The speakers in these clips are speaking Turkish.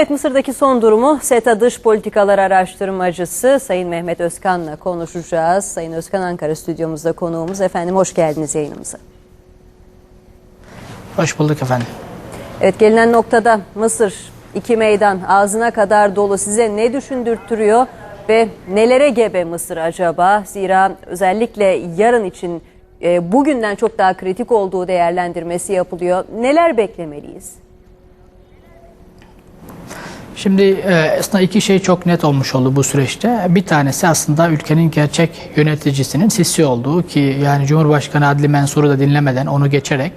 Evet Mısır'daki son durumu SETA Dış Politikalar Araştırmacısı Sayın Mehmet Özkan'la konuşacağız. Sayın Özkan Ankara stüdyomuzda konuğumuz. Efendim hoş geldiniz yayınımıza. Hoş bulduk efendim. Evet gelinen noktada Mısır iki meydan ağzına kadar dolu size ne düşündürtüyor ve nelere gebe Mısır acaba? Zira özellikle yarın için e, bugünden çok daha kritik olduğu değerlendirmesi yapılıyor. Neler beklemeliyiz? Şimdi e, aslında iki şey çok net olmuş oldu bu süreçte. Bir tanesi aslında ülkenin gerçek yöneticisinin Sisi olduğu ki yani Cumhurbaşkanı Adli Mensur'u da dinlemeden onu geçerek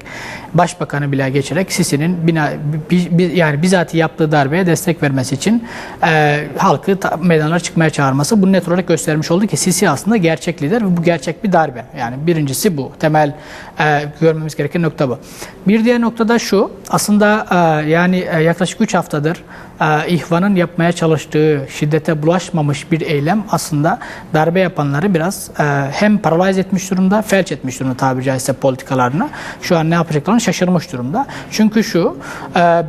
Başbakanı bile geçerek Sisi'nin bina, bi- bi- yani bizatihi yaptığı darbeye destek vermesi için e, halkı ta- meydanlara çıkmaya çağırması bunu net olarak göstermiş oldu ki Sisi aslında gerçek lider ve bu gerçek bir darbe. Yani birincisi bu. Temel e, görmemiz gereken nokta bu. Bir diğer nokta da şu. Aslında e, yani e, yaklaşık 3 haftadır e, ihvanın yapmaya çalıştığı şiddete bulaşmamış bir eylem aslında darbe yapanları biraz hem paralize etmiş durumda, felç etmiş durumda tabiri caizse politikalarını. Şu an ne yapacaklarını şaşırmış durumda. Çünkü şu,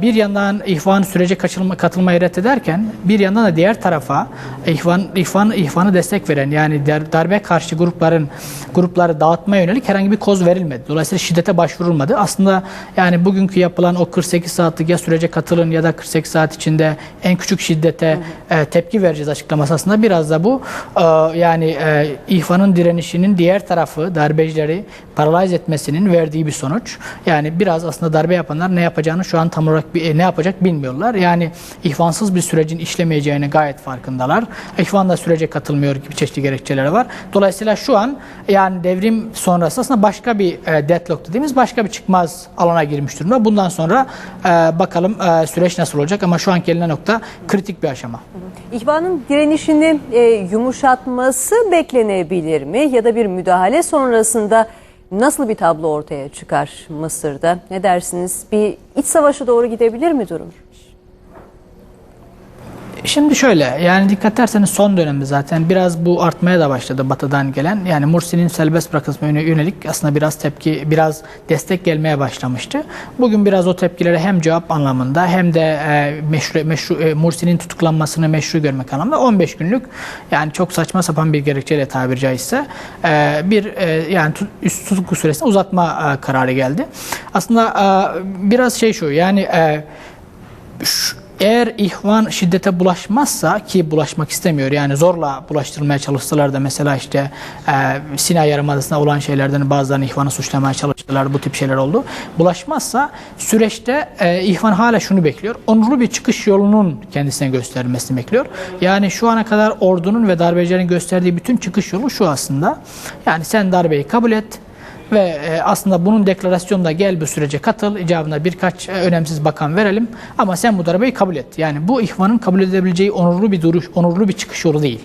bir yandan ihvan sürece kaçılma, katılmayı reddederken bir yandan da diğer tarafa ihvan, ihvan, ihvanı destek veren yani dar- darbe karşı grupların grupları dağıtmaya yönelik herhangi bir koz verilmedi. Dolayısıyla şiddete başvurulmadı. Aslında yani bugünkü yapılan o 48 saatlik ya sürece katılın ya da 48 saat içinde en küçük şiddete e, tepki vereceğiz açıklaması aslında biraz da bu e, yani e, ihvanın direnişinin diğer tarafı darbecileri paralize etmesinin verdiği bir sonuç. Yani biraz aslında darbe yapanlar ne yapacağını şu an tam olarak bir- e, ne yapacak bilmiyorlar. Yani ihvansız bir sürecin işlemeyeceğini gayet farkındalar. İhvan da sürece katılmıyor gibi çeşitli gerekçeleri var. Dolayısıyla şu an yani devrim sonrası aslında başka bir e, deadlock dediğimiz başka bir çıkmaz alana girmiş durumda. Bundan sonra e, bakalım e, süreç nasıl olacak ama şu anki gelinen nokta kritik bir aşama. İhvanın direnişini e, yumuşatması beklenebilir mi? Ya da bir müdahale sonrasında nasıl bir tablo ortaya çıkar Mısır'da? Ne dersiniz? Bir iç savaşa doğru gidebilir mi durum? Şimdi şöyle yani dikkat ederseniz son dönemde zaten biraz bu artmaya da başladı batıdan gelen. Yani Mursi'nin serbest bırakılmasına yöne- yönelik aslında biraz tepki, biraz destek gelmeye başlamıştı. Bugün biraz o tepkilere hem cevap anlamında hem de e, meşru, meşru, e, Mursi'nin tutuklanmasını meşru görmek anlamında 15 günlük yani çok saçma sapan bir gerekçeyle tabiri caizse e, bir e, yani üst tutuklu süresini uzatma e, kararı geldi. Aslında e, biraz şey şu yani e, şu- eğer ihvan şiddete bulaşmazsa ki bulaşmak istemiyor yani zorla bulaştırmaya çalıştılar da mesela işte e, Sina Yarımadası'nda olan şeylerden bazılarını ihvanı suçlamaya çalıştılar bu tip şeyler oldu. Bulaşmazsa süreçte e, ihvan hala şunu bekliyor. Onurlu bir çıkış yolunun kendisine gösterilmesini bekliyor. Yani şu ana kadar ordunun ve darbecilerin gösterdiği bütün çıkış yolu şu aslında. Yani sen darbeyi kabul et ve e, aslında bunun deklarasyonunda gel bu sürece katıl, icabına birkaç e, önemsiz bakan verelim ama sen bu darbeyi kabul et. Yani bu ihvanın kabul edebileceği onurlu bir duruş, onurlu bir çıkış yolu değil.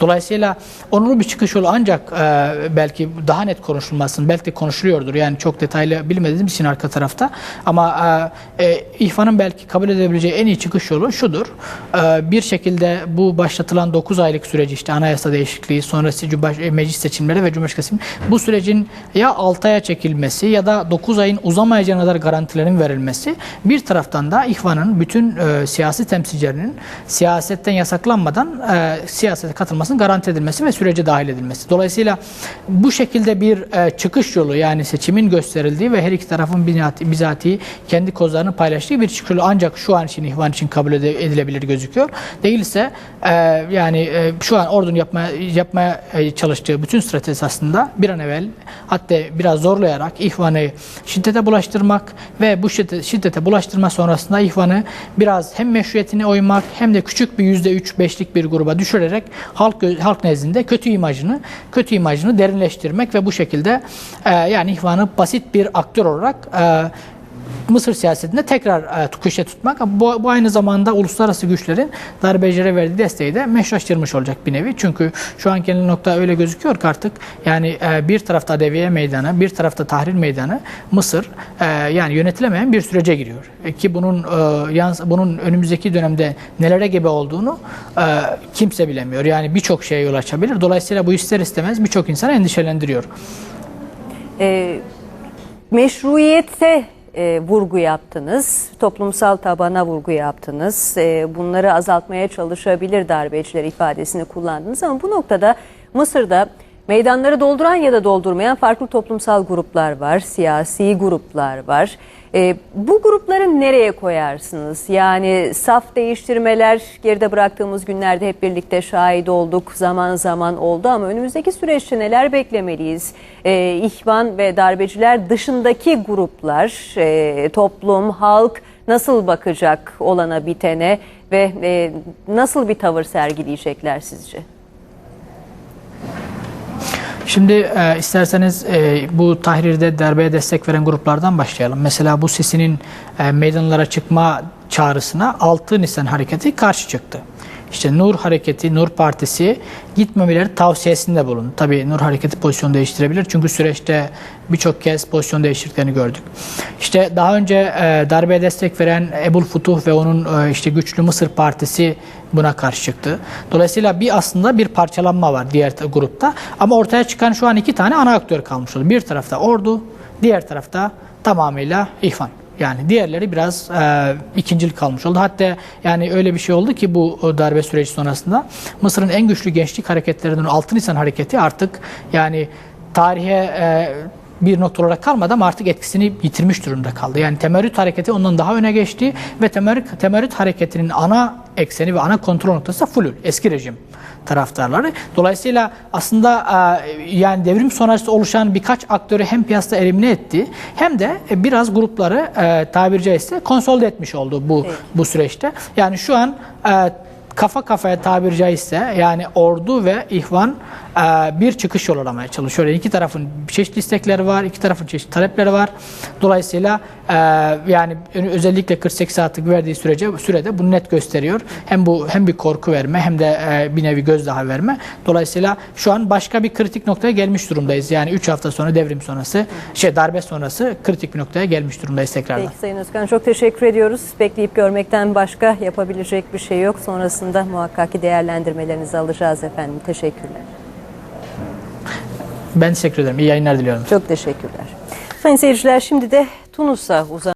Dolayısıyla onurlu bir çıkış yolu ancak e, belki daha net konuşulmasın, belki konuşuluyordur. Yani çok detaylı bilmediğimiz için arka tarafta ama e, ihvanın belki kabul edebileceği en iyi çıkış yolu şudur. E, bir şekilde bu başlatılan 9 aylık süreci işte anayasa değişikliği, sonrası Cumhurbaş- e, meclis seçimleri ve Cumhurbaşkanı seçimi bu sürecin ya 6 aya çekilmesi ya da 9 ayın uzamayacağına kadar garantilerin verilmesi bir taraftan da ihvanın bütün e, siyasi temsilcilerinin siyasetten yasaklanmadan e, siyasete katılmasının garanti edilmesi ve sürece dahil edilmesi. Dolayısıyla bu şekilde bir e, çıkış yolu yani seçimin gösterildiği ve her iki tarafın bizatihi kendi kozlarını paylaştığı bir çıkış yolu ancak şu an için ihvan için kabul edilebilir gözüküyor. Değilse e, yani e, şu an ordunun yapmaya, yapmaya e, çalıştığı bütün stratejisi aslında bir an evvel hatta biraz zorlayarak ihvanı şiddete bulaştırmak ve bu şiddete, şiddete bulaştırma sonrasında ihvanı biraz hem meşruiyetine oymak hem de küçük bir yüzde üç beşlik bir gruba düşürerek halk halk nezdinde kötü imajını kötü imajını derinleştirmek ve bu şekilde e, yani ihvanı basit bir aktör olarak e, Mısır siyasetinde tekrar e, köşe tutmak. Bu, bu aynı zamanda uluslararası güçlerin darbecilere verdiği desteği de meşrulaştırmış olacak bir nevi. Çünkü şu an gelinen nokta öyle gözüküyor ki artık yani e, bir tarafta Deviye Meydanı, bir tarafta Tahrir Meydanı Mısır e, yani yönetilemeyen bir sürece giriyor. Ki bunun bunun önümüzdeki dönemde nelere gebe olduğunu kimse bilemiyor. Yani birçok şeye yol açabilir. Dolayısıyla bu ister istemez birçok insanı endişelendiriyor. E, meşruiyete e, vurgu yaptınız. Toplumsal tabana vurgu yaptınız. E, bunları azaltmaya çalışabilir darbeciler ifadesini kullandınız ama bu noktada Mısır'da meydanları dolduran ya da doldurmayan farklı toplumsal gruplar var, siyasi gruplar var. E, bu grupları nereye koyarsınız? Yani saf değiştirmeler geride bıraktığımız günlerde hep birlikte şahit olduk, zaman zaman oldu ama önümüzdeki süreçte neler beklemeliyiz? E, İhvan ve darbeciler dışındaki gruplar, e, toplum, halk nasıl bakacak olana bitene ve e, nasıl bir tavır sergileyecekler sizce? Şimdi e, isterseniz e, bu tahrirde darbeye destek veren gruplardan başlayalım. Mesela bu sesinin e, meydanlara çıkma çağrısına 6 Nisan hareketi karşı çıktı. İşte Nur Hareketi, Nur Partisi gitmemeleri tavsiyesinde bulundu. Tabii Nur Hareketi pozisyon değiştirebilir çünkü süreçte birçok kez pozisyon değiştirdiklerini gördük. İşte daha önce e, darbeye destek veren Ebul Futuh ve onun e, işte güçlü Mısır Partisi buna karşı çıktı. Dolayısıyla bir aslında bir parçalanma var diğer ta- grupta. Ama ortaya çıkan şu an iki tane ana aktör kalmış oldu. Bir tarafta ordu, diğer tarafta tamamıyla ihvan. Yani diğerleri biraz e, ikincil kalmış oldu. Hatta yani öyle bir şey oldu ki bu darbe süreci sonrasında Mısır'ın en güçlü gençlik hareketlerinden 6 Nisan hareketi artık yani tarihe e, bir nokta olarak kalmadı ama artık etkisini yitirmiş durumda kaldı. Yani temerrüt hareketi ondan daha öne geçti ve temerrüt, temerrüt hareketinin ana ekseni ve ana kontrol noktası Fulül, eski rejim taraftarları. Dolayısıyla aslında e, yani devrim sonrası oluşan birkaç aktörü hem piyasada elimine etti hem de e, biraz grupları e, tabiri caizse konsolide etmiş oldu bu Evet. bu süreçte. Yani şu an kafa kafaya tabiri caizse yani ordu ve ihvan e, bir çıkış yolu aramaya çalışıyor. Yani iki tarafın çeşitli istekleri var, iki tarafın çeşitli talepleri var. Dolayısıyla e, yani özellikle 48 saatlik verdiği sürece sürede bunu net gösteriyor. Hem bu hem bir korku verme hem de e, bir nevi gözdağı verme. Dolayısıyla şu an başka bir kritik noktaya gelmiş durumdayız. Yani 3 hafta sonra devrim sonrası, şey darbe sonrası kritik bir noktaya gelmiş durumdayız tekrardan. Peki Sayın Özkan çok teşekkür ediyoruz. Bekleyip görmekten başka yapabilecek bir şey yok. Sonrasında muhakkak ki değerlendirmelerinizi alacağız efendim. Teşekkürler. Ben teşekkür ederim. İyi yayınlar diliyorum. Çok teşekkürler. Sayın seyirciler şimdi de Tunus'a uzan.